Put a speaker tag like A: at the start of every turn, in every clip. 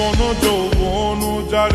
A: জীবন যৌবন যার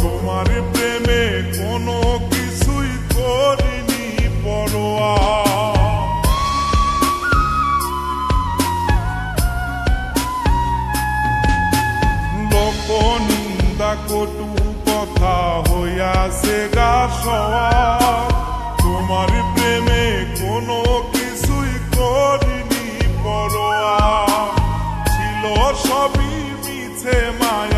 A: তোমার প্রেমে কিছুই করিনি কটু কথা হইয়াছে গা সওয়া। তোমার প্রেমে কোনো কিছুই করিনি ছিল সবই মিছে মায়া।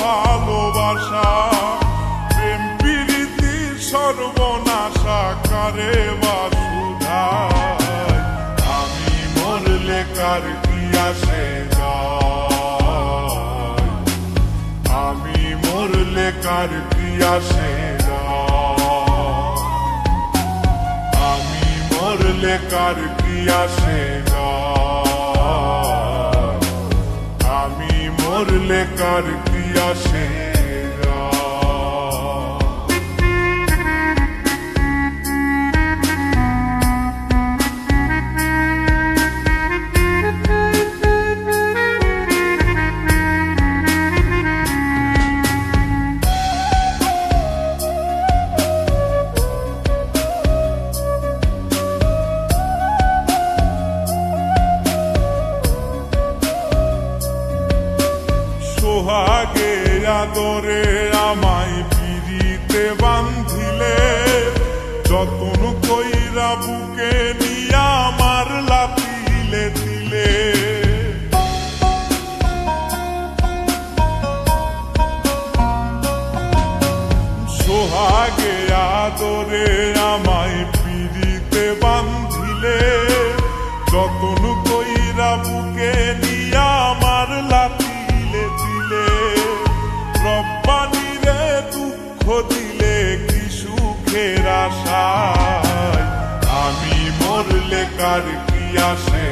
A: ভালোবাসা। প্রেম প্রীতি সর্বনাশা, করে বাসুধায় আমি মরলে কার কি আসে আমি মরলে কার কি আসে আমি মরলে কার কি আসে আমি মরলে কার কি আসে যায় সোহাগে আদরে আমায় পিড়িতে বান্ধিলে যতন কইরা বুকে নিয়া আমার লাতিলে দিলে। সোহাগে আদরে আমায় পিড়িতে বান্ধিলে যতন তার পিয়াসে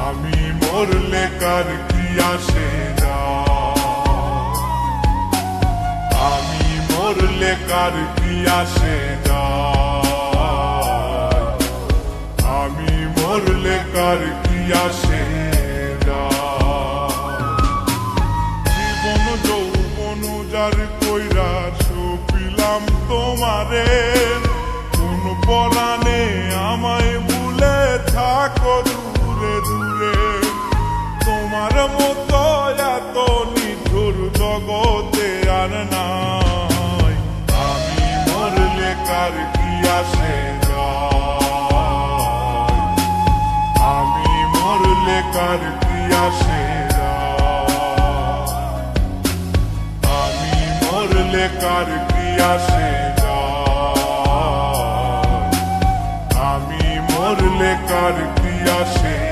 A: আমি মরলে কার পিয়াসে আমি মরলে কার পিয়াসে আমি মরলে কার পিয়াসে আমি মরলে কার পিয়াসে আমি মরলে কার পিয়াসে আমি মরলে কার পিয়াসে